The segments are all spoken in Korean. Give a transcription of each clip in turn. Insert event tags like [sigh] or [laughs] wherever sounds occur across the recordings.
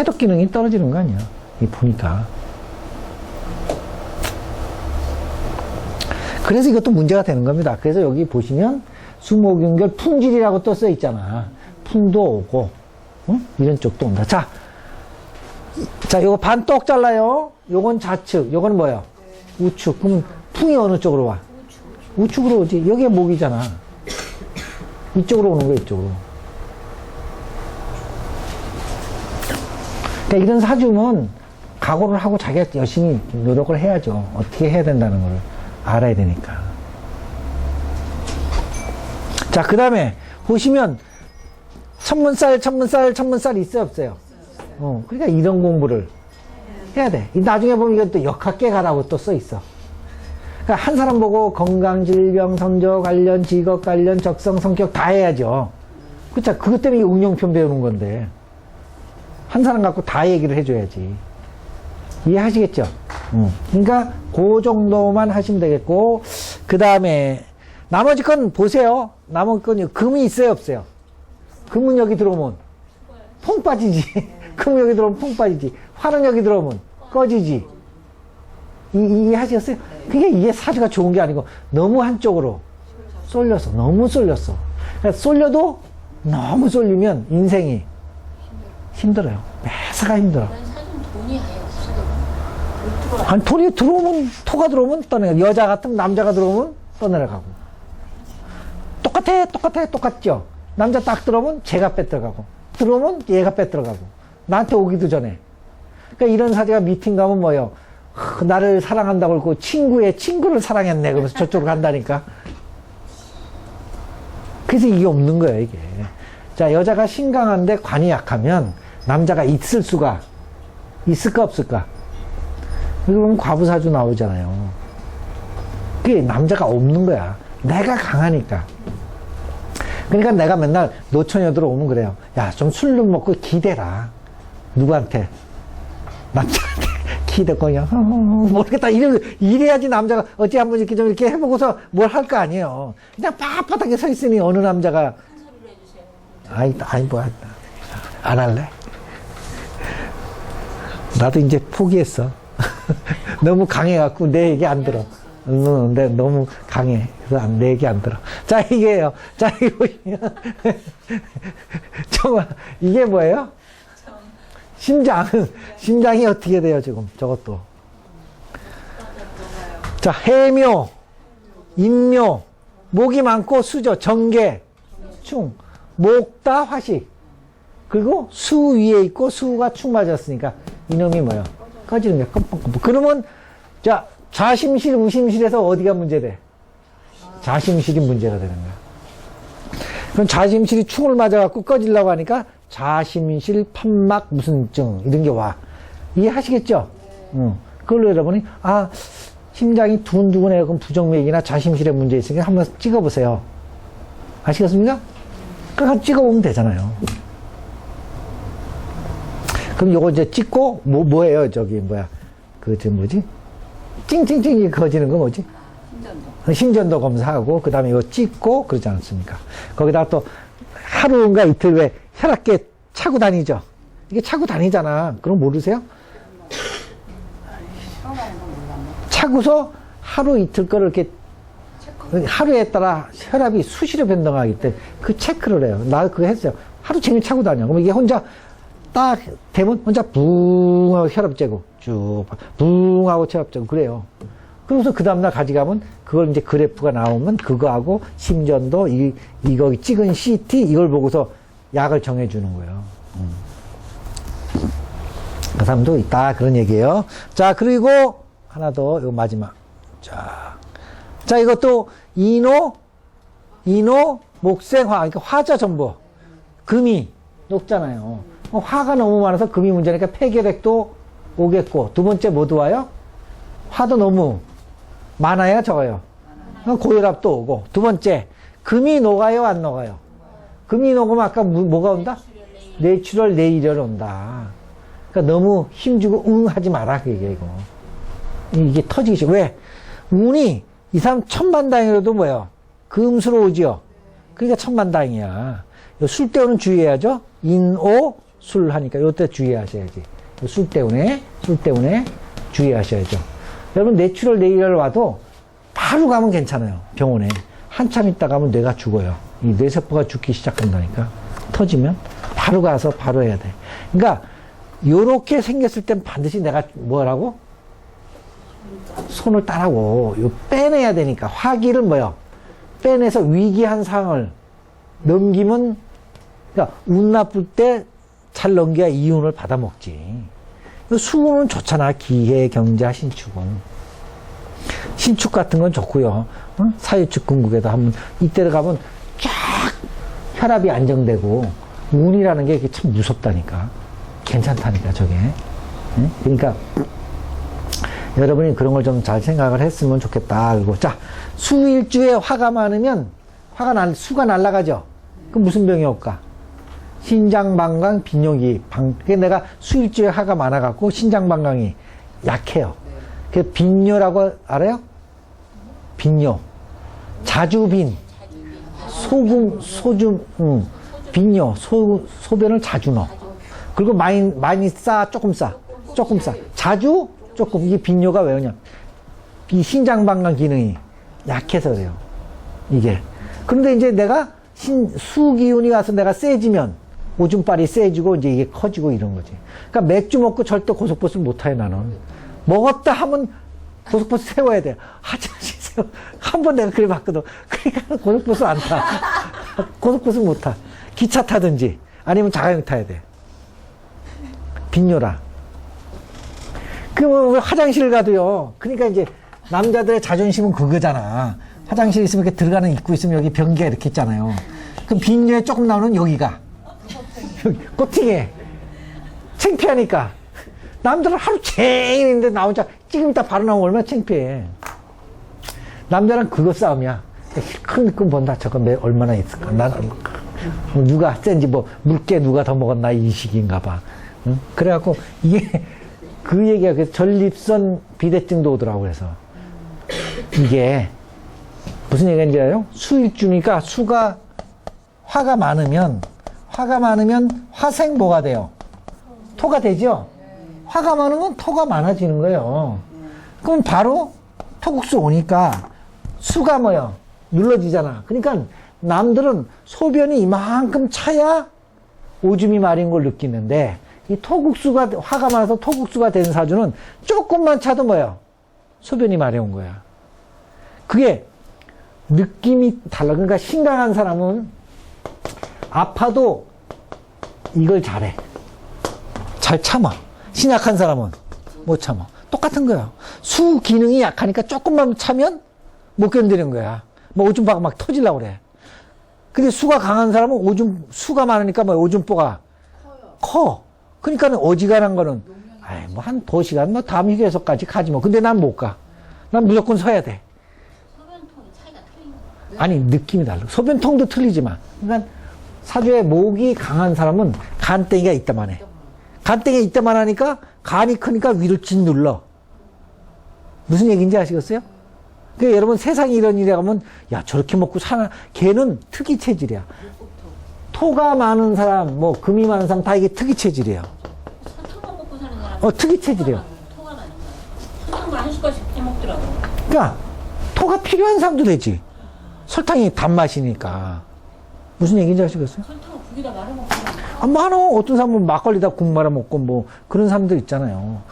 해독 기능이 떨어지는 거 아니야. 이 보니까. 그래서 이것도 문제가 되는 겁니다. 그래서 여기 보시면 수목연결 품질이라고 또 써 있잖아. 품도 오고, 응? 이런 쪽도 온다. 자, 자, 요거 반 똑 잘라요. 요건 좌측, 요건 뭐예요? 우측. 그럼 풍이 어느 쪽으로 와? 우측으로 오지. 여기가 목이잖아. 이쪽으로 오는 거야, 이쪽으로. 그러니까 이런 사주는 각오를 하고 자기가 열심히 노력을 해야죠. 어떻게 해야 된다는 걸 알아야 되니까. 자, 그 다음에 보시면 천문쌀, 천문쌀, 천문쌀 있어요, 없어요? 어, 그러니까 이런 공부를 해야 돼. 이 나중에 보면 이건 또 역학계 가라고 또 써 있어. 그러니까 한 사람 보고 건강, 질병, 성적 관련, 직업 관련, 적성, 성격 다 해야죠. 그쵸? 그것 때문에 이 응용편 배우는 건데. 한 사람 갖고 다 얘기를 해줘야지. 이해하시겠죠? 음. 그러니까 그 정도만 하시면 되겠고 그 다음에 나머지 건 보세요. 나머지 건 금이 있어요, 없어요? 금은 여기 들어오면 퐁 빠지지. [laughs] 금은 여기 들어오면 퐁 빠지지. 화는 여기 들어오면 꺼지지. 이, 이해하셨어요? 그게 이게 사주가 좋은 게 아니고 너무 한쪽으로 쏠렸어. 너무 쏠렸어. 그러니까 쏠려도 너무 쏠리면 인생이 힘들어요. 매사가 힘들어. 돈이 아니, 돈이 들어오면, 토가 들어오면 떠내가. 여자 같으면 남자가 들어오면 떠내려가고. 똑같아, 똑같아, 똑같죠? 남자 딱 들어오면 제가 뺏들어가고. 들어오면 얘가 뺏들어가고. 나한테 오기도 전에. 그러니까 이런 사제가 미팅 가면 뭐요? 하, 나를 사랑한다고 그러고 친구의 친구를 사랑했네. 그러면서 저쪽으로 간다니까. 그래서 이게 없는 거예요, 이게. 자, 여자가 신강한데 관이 약하면 남자가 있을 수가 있을까 없을까? 그러면 과부사주 나오잖아요. 그게 남자가 없는 거야. 내가 강하니까. 그러니까 내가 맨날 노처녀들 오면 그래요. 야, 좀 술 좀 먹고 기대라. 누구한테? 남자한테 [laughs] 기대고 그냥 어, 모르겠다. 이래, 이래야지 남자가 어찌 한번 이렇게 좀 이렇게 해보고서 뭘 할 거 아니에요. 그냥 빳빳하게 서 있으니 어느 남자가. 아이, 아이, 뭐, 안 할래? 나도 이제 포기했어. [laughs] 너무 강해갖고 내 얘기 안 들어. 응, 근데 너무 강해. 그래서 안- 내 얘기 안 들어. 자, 이게요. 자, 이거. [laughs] 정말, 이게 뭐예요? 심장. 심장이 어떻게 돼요, 지금? 저것도. 자, 해묘, 인묘, 목이 많고 수저, 정계, 충, 목다 화식. 그리고 수 위에 있고 수가 축 맞았으니까 이놈이 뭐야? 꺼지는 거야. 껌뻑껌뻑. 그러면 자 자심실 우심실에서 어디가 문제돼? 자심실이 문제가 되는 거야. 그럼 자심실이 충을 맞아갖고 꺼지려고 하니까 자심실 판막 무슨 증 이런 게 와. 이해하시겠죠? 응. 그걸로 여러분이 아 심장이 두근두근해요. 그럼 부정맥이나 자심실에 문제 있으니까 한번 찍어보세요. 아시겠습니까? 그럼 찍어보면 되잖아요. 그럼 요거 이제 찍고, 뭐, 뭐예요? 저기, 뭐야. 그, 저 뭐지? 찡찡찡이 거지는 거 뭐지? 신전도. 심전도 검사하고, 그 다음에 이거 찍고, 그러지 않습니까? 거기다가 또 하루인가 이틀 왜 혈압계 차고 다니죠? 이게 차고 다니잖아. 그럼 모르세요? 차고서 하루 이틀 거를 이렇게 하루에 따라 혈압이 수시로 변동하기 때문에 그 체크를 해요. 나 그거 했어요. 하루 종일 차고 다녀. 그럼 이게 혼자 딱 되면 혼자 붕 하고 혈압 재고 쭉 붕 하고 혈압 재고 그래요. 그러면서 그 다음날 가져가면 그걸 이제 그래프가 나오면 그거하고 심전도 이, 이거 찍은 CT 이걸 보고서 약을 정해주는 거예요. 음. 그 사람도 있다 그런 얘기예요. 자 그리고 하나 더 이거 마지막. 자, 자 이것도 인호, 인호, 목생화 그러니까 화자 전부 금이 높잖아요. 어, 화가 너무 많아서 금이 문제니까 폐결핵도 오겠고 두 번째 뭐도 와요? 화도 너무 많아야 적어요. 어, 고혈압도 오고 두 번째 금이 녹아요 안 녹아요? 금이 녹으면 아까 뭐- 뭐가 온다? 내추럴 내일열 온다. 그러니까 너무 힘주고 응 하지 마라 그게 이거. 이게 터지기 싫어. 왜? 운이 이 사람 천만다행이라도 뭐예요? 금수로 오지요. 그러니까 천만다행이야. 술 때우는 주의해야죠. 인오 술 하니까 요때 주의하셔야지. 술 때문에, 술 때문에 주의하셔야죠. 여러분, 내추럴 내일 와도 바로 가면 괜찮아요. 병원에. 한참 있다 가면 뇌가 죽어요. 이 뇌세포가 죽기 시작한다니까. 터지면 바로 가서 바로 해야 돼. 그러니까 요렇게 생겼을 땐 반드시 내가 뭐라고? 손을 따라고 요 빼내야 되니까 화기를 뭐요? 빼내서 위기한 상황을 넘기면 그러니까 운 나쁠 때 잘 넘겨야 이윤을 받아 먹지. 수금은 좋잖아. 기해, 경자, 신축은. 신축 같은 건 좋고요. 궁극에다 한번 이때를 가면 쫙 혈압이 안정되고 운이라는 게 참 무섭다니까. 괜찮다니까 저게. 응? 그러니까 여러분이 그런 걸 좀 잘 생각을 했으면 좋겠다. 그리고 자 수일주에 화가 많으면 화가 날 수가 날라가죠. 그럼 무슨 병이 올까? 신장방광 빈뇨기 방. 그게 내가 수일주에 화가 많아 갖고 신장방광이 약해요. 그 빈뇨라고 알아요? 빈뇨. 자주빈. 소금, 소줌, 음, 빈뇨, 소, 소변을 자주 넣어. 그리고 많이, 많이 싸, 조금 싸. 조금 싸. 자주, 조금. 이게 빈뇨가 왜 그러냐. 이 신장방광 기능이 약해서 그래요. 이게. 그런데 이제 내가 신, 수기운이 와서 내가 세지면 오줌빨이 세지고 이제 이게 커지고 이런 거지. 그러니까 맥주 먹고 절대 고속버스를 못 타요, 나는. 먹었다 하면 고속버스 세워야 돼. 화장실 세워. [laughs] 한 번 내가 그래 봤거든. 그러니까 고속버스 안 타. [laughs] 고속버스 못 타. 기차 타든지 아니면 자가용 타야 돼. 빈뇨라. 그러면 화장실 가도요. 그러니까 이제 남자들의 자존심은 그거잖아. 화장실 있으면 이렇게 들어가는 입구 있으면 여기 변기가 이렇게 있잖아요. 그럼 빈뇨에 조금 나오는 여기가. [laughs] 여기, 꼬팅해. 창피하니까. 남자는 하루 종일 있는데 나 혼자 지금 이따 바로 나오면 얼마나 창피해. 남자는 그거 싸움이야. 큰 느낌 본다. 매, 얼마나 있을까. 나는 누가 센지 뭐 물개 누가 더 먹었나 이 식인가 봐. 응? 그래갖고 이게 [laughs] 그 얘기가 그 전립선 비대증도 오더라고 그래서 이게 무슨 얘기인지 알아요? 수일주니까 수가 화가 많으면 화가 많으면 화생 뭐가 돼요? 토가 되죠? 화가 많으면 토가 많아지는 거예요. 그럼 바로 토국수 오니까 수가 뭐요? 눌러지잖아. 그러니까 남들은 소변이 이만큼 차야 오줌이 마린 걸 느끼는데 이 토국수가 화가 많아서 토국수가 된 사주는 조금만 차도 뭐요? 소변이 마려운 거야. 그게 느낌이 달라. 그러니까 심각한 사람은 아파도 이걸 잘해. 잘 참아. 신약한 사람은 못 참아. 똑같은 거야. 수 기능이 약하니까 조금만 차면 못 견디는 거야. 뭐 오줌바가 막 터질라 그래. 근데 수가 강한 사람은 오줌, 수가 많으니까 뭐 오줌보가 커. 그러니까는 어지간한 거는, 아이, 뭐 한 도시간, 뭐 다음 휴게소까지 가지 뭐. 근데 난 못 가. 난 무조건 서야 돼. 소변통이 차이가 틀린 거 아니, 느낌이 달라. 소변통도 틀리지만. 그러니까 사주에 목이 강한 사람은 간땡이가 있다만 해. 간땡이 있다만 하니까 간이 크니까 위를 진 눌러. 무슨 얘기인지 아시겠어요? 그러니까 여러분 세상에 이런 일이 하면 야 저렇게 먹고 사나 걔는 특이 체질이야. 토가 많은 사람, 뭐 금이 많은 사람 다 이게 특이 체질이에요. 설탕만 먹고 사는 사람 어, 특이 체질이에요. 토가 나는 거야 설탕을 한 숟갈씩 해먹더라고 그러니까 토가 필요한 사람도 되지. 설탕이 단맛이니까. 무슨 얘기인지 아시겠어요? 설탕을 국에다 말아 먹고 아, 많어. 어떤 사람은 막걸리다 국 말아 먹고 뭐 그런 사람들 있잖아요.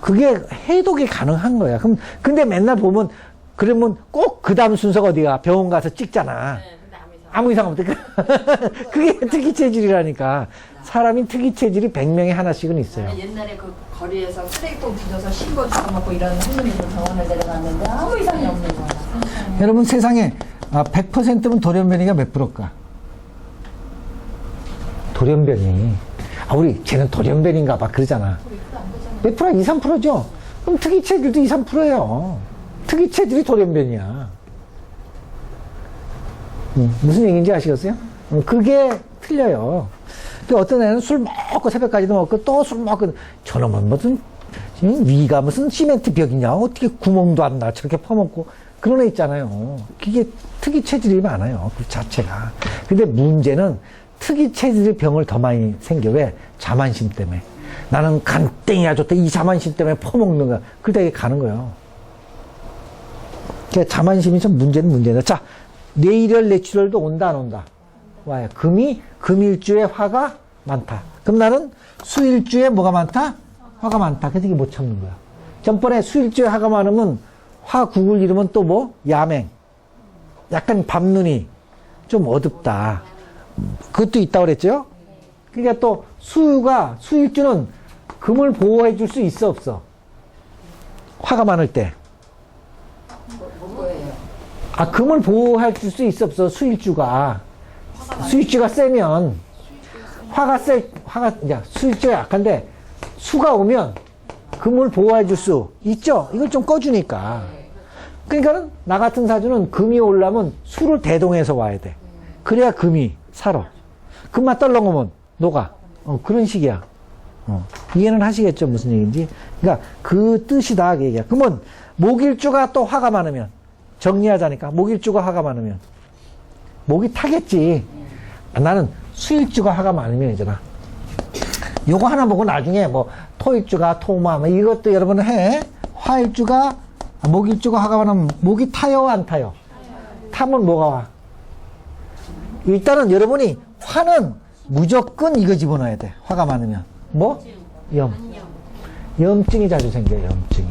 그게 해독이 가능한 거야. 그럼 근데 맨날 보면 그러면 꼭 그 다음 순서가 어디가 병원 가서 찍잖아. 네, 아무 이상 없대. [laughs] 그게 특이 체질이라니까. 사람이 특이 체질이 100명에 하나씩은 있어요. 옛날에 그 거리에서 쓰레기통 뒤져서 신고 주워 먹고 이런 손님이 있는 병원을 데려갔는데 아무 이상이 없는 거야. 여러분 세상에 아, 100%면 돌연변이가 몇 프로일까? 돌연변이. 아, 우리 쟤는 돌연변인가 봐. 그러잖아. 몇 프로? 2, 3%죠? 그럼 특이 체질도 2, 3%예요. 특이 체질이 돌연변이야. 음, 무슨 얘기인지 아시겠어요? 음, 그게 틀려요. 또 어떤 애는 술 먹고 새벽까지도 먹고 또 술 먹고 저놈은 무슨 음, 위가 무슨 시멘트 벽이냐 어떻게 구멍도 안 나 저렇게 퍼먹고 그런 애 있잖아요. 그게 특이 체질이 많아요. 그 자체가. 근데 문제는 특이 체질의 병을 더 많이 생겨. 왜? 자만심 때문에. 나는 간땡이야 좋다. 이 자만심 때문에 퍼먹는 거야. 그러다 이게 가는 거예요. 그러니까 자만심이 좀 문제는 문제다. 자, 뇌일열 내추럴도 온다 안 온다? 와요. 금이 금일주에 화가 많다. 그럼 나는 수일주에 뭐가 많다? 화가 많다. 그래서 이게 못 참는 거야. 전번에 수일주에 화가 많으면 화 국을 잃으면 또 뭐? 야맹. 약간 밤눈이 좀 어둡다. 그것도 있다고 그랬죠? 그러니까 또 수가 수일주는 금을 보호해 줄 수 있어 없어? 화가 많을 때. 아, 금을 보호해 줄 수 있어 없어? 수일주가. 수일주가 세면 화가 세, 화가, 야, 수일주가 약한데 수가 오면 금을 보호해 줄 수 있죠? 이걸 좀 꺼주니까. 그러니까는 나 같은 사주는 금이 오려면 수를 대동해서 와야 돼. 그래야 금이 살아. 금만 떨렁하면 녹아. 어, 그런 식이야. 어, 이해는 하시겠죠? 무슨 얘기인지. 그러니까 그 뜻이다. 그 얘기야. 그러면 목일주가 또 화가 많으면 정리하자니까. 목일주가 화가 많으면 목이 타겠지. 아, 나는 수일주가 화가 많으면 이잖아. 요거 하나 보고 나중에 뭐 토일주가 토마 뭐 이것도 여러분 해. 화일주가 아, 목일주가 화가 많으면 목이 타요 안 타요? 타면 뭐가 와? 일단은 여러분이 화는 무조건 이거 집어넣어야 돼. 화가 많으면 뭐? 염. 염증이 자주 생겨요. 염증이.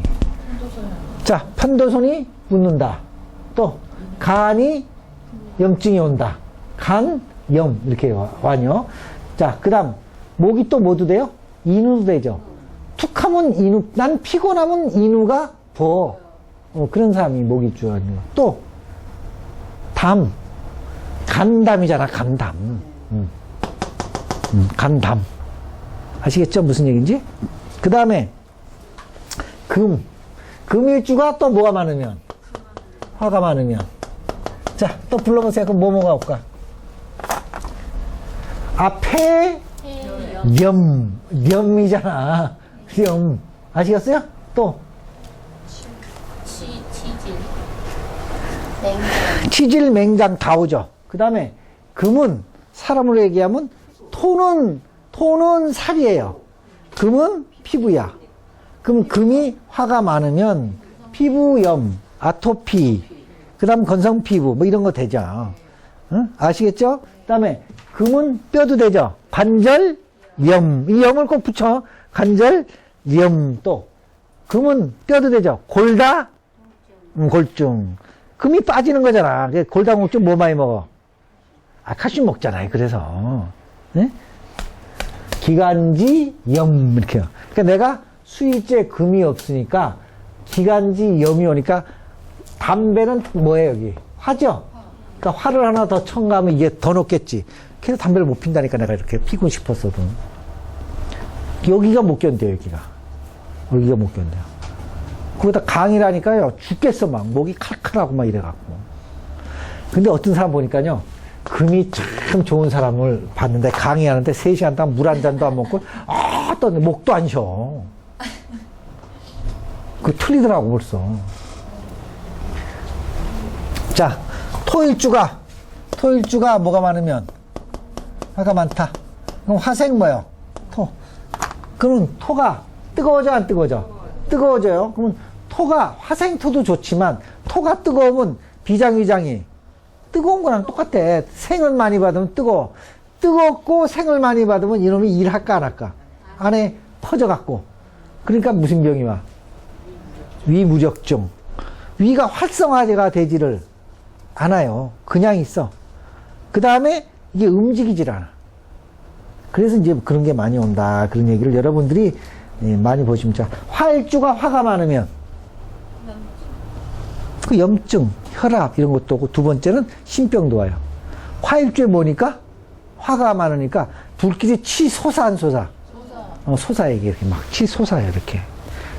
자, 편도선이 붓는다. 또 간이 염증이 온다. 간, 염 이렇게 와- 와뇨. 자, 그다음 목이 또 뭐도 돼요? 인후도 되죠. 툭하면 인후, 난 피곤하면 인후가 부어. 어, 그런 사람이 목이 주아요. 또 담, 간담이잖아. 간담. 음. 음, 간담. 아시겠죠? 무슨 얘기인지? 그 다음에 금. 금일주가 또 뭐가 많으면? 화가 많으면. 자, 또 불러보세요. 그럼 뭐 뭐가 올까? 앞에 염. 염이잖아. 염. 아시겠어요? 또 치, 치질. 치질, 맹장 다 오죠. 그 다음에 금은 사람으로 얘기하면 토는 토는 살이에요. 금은 피부야. 그럼 금이 화가 많으면 피부염, 아토피, 그 다음 건성 피부 뭐 이런 거 되죠. 응? 아시겠죠? 그 다음에 금은 뼈도 되죠. 관절 염, 이 염을 꼭 붙여. 관절 염 또. 금은 뼈도 되죠. 골다 음, 골중. 금이 빠지는 거잖아. 골다공증 뭐 많이 먹어? 아, 칼슘 먹잖아요. 그래서. 네? 기관지 염 이렇게요. 그러니까 내가 수일제 금이 없으니까 기관지 염이 오니까 담배는 뭐예요 여기? 화죠. 그러니까 화를 하나 더 첨가하면 이게 더 높겠지. 그래서 담배를 못 핀다니까 내가 이렇게 피고 싶었어도 여기가 못 견뎌요 여기가. 여기가 못 견뎌요. 거기다 강이라니까요. 죽겠어, 막. 목이 칼칼하고 막 이래갖고. 근데 어떤 사람 보니까요. 금이 참 좋은 사람을 봤는데 강의하는데 3시간 동안 물 한 잔도 안 먹고, 아, 또 목도 안 쉬어. 그 틀리더라고, 벌써. 자, 토일주가, 토일주가 뭐가 많으면? 화가 많다. 그럼 화생 뭐요? 토. 그러면 토가 뜨거워져, 안 뜨거워져? 뜨거워져요. 그러면 토가, 화생토도 좋지만, 토가 뜨거우면 비장위장이 뜨거운 거랑 똑같아. 생을 많이 받으면 뜨거워. 뜨겁고 생을 많이 받으면 이놈이 일할까 안 할까? 안에 퍼져갖고. 그러니까 무슨 병이 와? 위무적증. 위가 활성화가 되지를 않아요. 그냥 있어. 그 다음에 이게 움직이질 않아. 그래서 이제 그런 게 많이 온다. 그런 얘기를 여러분들이 예, 많이 보시면 자, 화일주가 화가 많으면 그 염증, 혈압 이런 것도 오고 두 번째는 신병도 와요. 화일주에 뭐니까 화가 많으니까 불길이 치솟아 안 솟아? 어, 이게 이렇게 막 치솟아요 이렇게.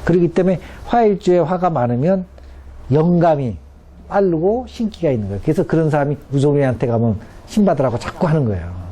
그렇기 때문에 화일주에 화가 많으면 영감이 빠르고 신기가 있는 거예요. 그래서 그런 사람이 무속인한테 가면 신받으라고 자꾸 하는 거예요.